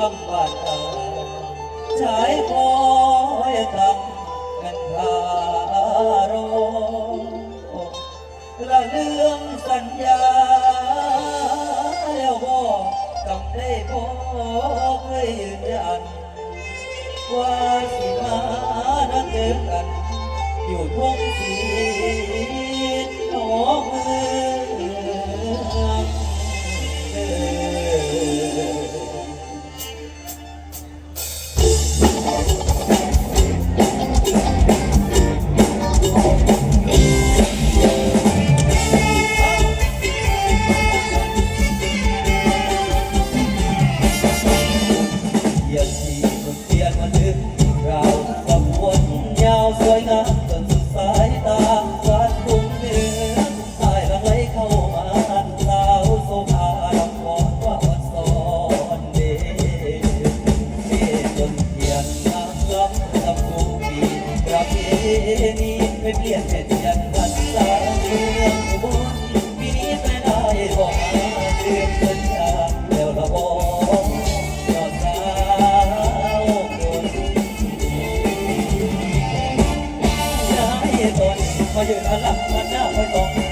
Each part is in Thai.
กำบัดชายคอยตักกันทารละเรื่องสัญญาแล้วบอกต้องได้บอกให้ยืนยัน ว่าสิมานั้นเจอกัน อยู่ทุ่งสี นีไม่เปลี่ยนแค่เดือนพันสามเดือนบนปีนี้ไม่ได้บอกเดือนสัแล้วละบอกยอดสาวคนย้ายตนมาอยู่อลังอันหน้าไปต้อง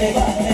Bye.